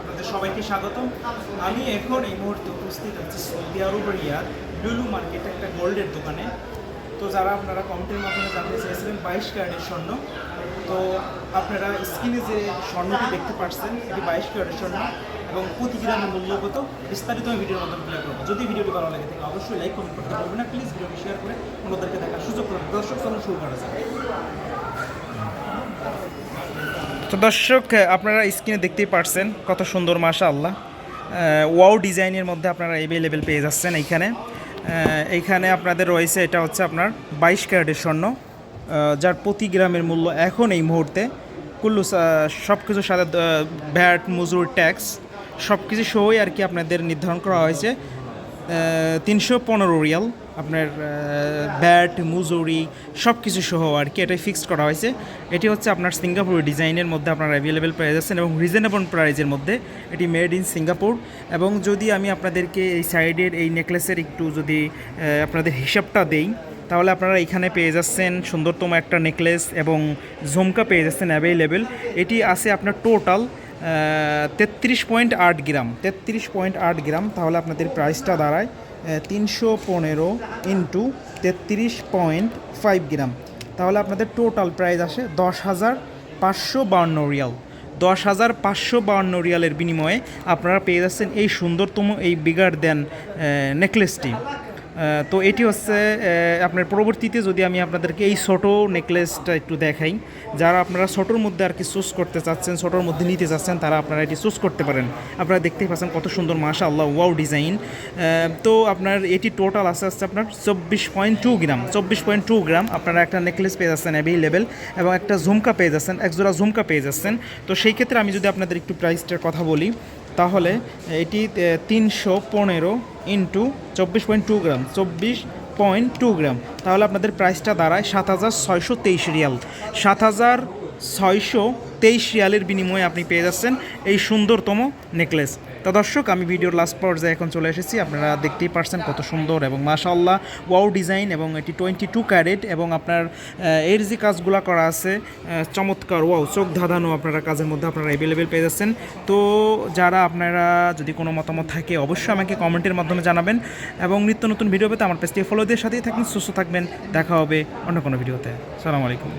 আপনাদের সবাইকে স্বাগতম। আমি এখন এই মুহূর্তে উপস্থিত আছি সৌদি আরব লুলু মার্কেট একটা গোল্ডের দোকানে। তো যারা আপনারা কমেন্টের মাধ্যমে জানতে চেয়েছিলেন, বাইশ ক্যারেটের স্বর্ণ। তো আপনারা স্ক্রিনে যে স্বর্ণটি দেখতে পাচ্ছেন, এটি বাইশ ক্যারেটের স্বর্ণ এবং প্রতি গ্রামের মূল্য কত, বিস্তারিত আমি ভিডিওর মাধ্যমে ক্লিয়ার করব। যদি ভিডিওটি ভালো লাগে থাকে, অবশ্যই লাইক কমেন্ট করতে পারবেন না। প্লিজ ভিডিওটি শেয়ার করে অন্যদেরকে দেখার সুযোগ করবেন দর্শক শুরু করা যায় তো দর্শক আপনারা স্ক্রিনে দেখতেই পারছেন কত সুন্দর মাশা আল্লাহ ওয়াও ডিজাইনের মধ্যে আপনারা অ্যাভেলেবেল পেয়ে যাচ্ছেন এইখানে। এইখানে আপনাদের রয়েছে, এটা হচ্ছে আপনার বাইশ ক্যারেটের স্বর্ণ যার প্রতি গ্রামের মূল্য এখন এই মুহূর্তে কুল্লু সব কিছুর সাথে ভ্যাট মজুর ট্যাক্স সব কিছু সহই আর কি আপনাদের নির্ধারণ করা হয়েছে। তিনশো পনেরো রিয়াল। আপনার ব্যাট, মুজুরি সব কিছু সহ আর কি এটাই ফিক্সড করা হয়েছে। এটি হচ্ছে আপনার সিঙ্গাপুর ডিজাইনের মধ্যে আপনার অ্যাভেলেবেল পেয়ে যাচ্ছেন এবং রিজনেবল প্রাইজের মধ্যে এটি মেড ইন সিঙ্গাপুর। এবং যদি আমি আপনাদেরকে এই সাইডের এই নেকলেসের একটু যদি আপনাদের হিসাবটা দেই, তাহলে আপনারা এখানে পেয়ে যাচ্ছেন সুন্দরতম একটা নেকলেস এবং ঝুমকা পেয়ে যাচ্ছেন অ্যাভেলেবেল এটি আছে আপনার টোটাল তেত্রিশ পয়েন্ট আট গ্রাম, তেত্রিশ পয়েন্ট আট গ্রাম। তাহলে আপনাদের প্রাইসটা দাঁড়ায় তিনশো পনেরো ইন্টু তেত্রিশ পয়েন্ট ফাইভ গ্রাম। তাহলে আপনাদের টোটাল প্রাইস আসে দশ হাজার পাঁচশো বাউন্ন রিয়াল। দশ হাজার পাঁচশো বাউন্ন রিয়ালের বিনিময়ে আপনারা পেয়ে যাচ্ছেন এই সুন্দরতম, এই বিগার দেন নেকলেসটি তো এটি হচ্ছে আপনার পরবর্তীতে যদি আমি আপনাদেরকে এই ছোটো নেকলেসটা একটু দেখাই, যারা আপনারা ছোটোর মধ্যে আর কি চুজ করতে চাচ্ছেন, ছোটোর মধ্যে নিতে চাচ্ছেন, তারা আপনারা এটি চুজ করতে পারেন। আপনারা দেখতেই পাচ্ছেন কত সুন্দর মাশা আল্লাহ ওয়াও ডিজাইন। তো আপনার এটি টোটাল আছে আসছে আপনার চব্বিশ পয়েন্ট টু গ্রাম, চব্বিশ পয়েন্ট টু গ্রাম আপনারা একটা নেকলেস পেয়ে যাচ্ছেন অ্যাভেলেবেল এবং একটা ঝুমকা পেয়ে যাচ্ছেন একজোড়া ঝুমকা পেয়ে যাচ্ছেন। তো সেই ক্ষেত্রে আমি যদি আপনাদের একটু প্রাইসটার কথা বলি তাহলে এটি তিনশো পনেরো ইন্টু চব্বিশ পয়েন্ট টু গ্রাম, চব্বিশ পয়েন্ট টু গ্রাম। তাহলে আপনাদের প্রাইসটা দাঁড়ায় সাত হাজার ছয়শো তেইশ রিয়াল। সাত হাজার ছয়শো তেইশ রিয়ালের বিনিময়ে আপনি পেয়ে যাচ্ছেন এই সুন্দরতম নেকলেস। তো দর্শক, আমি ভিডিওর লাস্ট পর্যায়ে এখন চলে এসেছি। আপনারা দেখতেই পারছেন কত সুন্দর এবং মাশাআল্লাহ ওয়াও ডিজাইন এবং এটি টোয়েন্টি টু ক্যারেট এবং আপনার এর যে কাজগুলো করা আছে চমৎকার ওয়াও চোখ ধাঁধানো আপনারা কাজের মধ্যে আপনারা অ্যাভেলেবেল পেয়ে যাচ্ছেন। তো যারা আপনারা যদি কোনো মতামত থাকে, অবশ্যই আমাকে কমেন্টের মাধ্যমে জানাবেন এবং নিত্য নতুন ভিডিও পেতে আমার পেজটি ফলো দিয়ে সাথেই থাকবেন, সুস্থ থাকবেন। দেখা হবে অন্য কোনো ভিডিওতে সালাম আলাইকুম।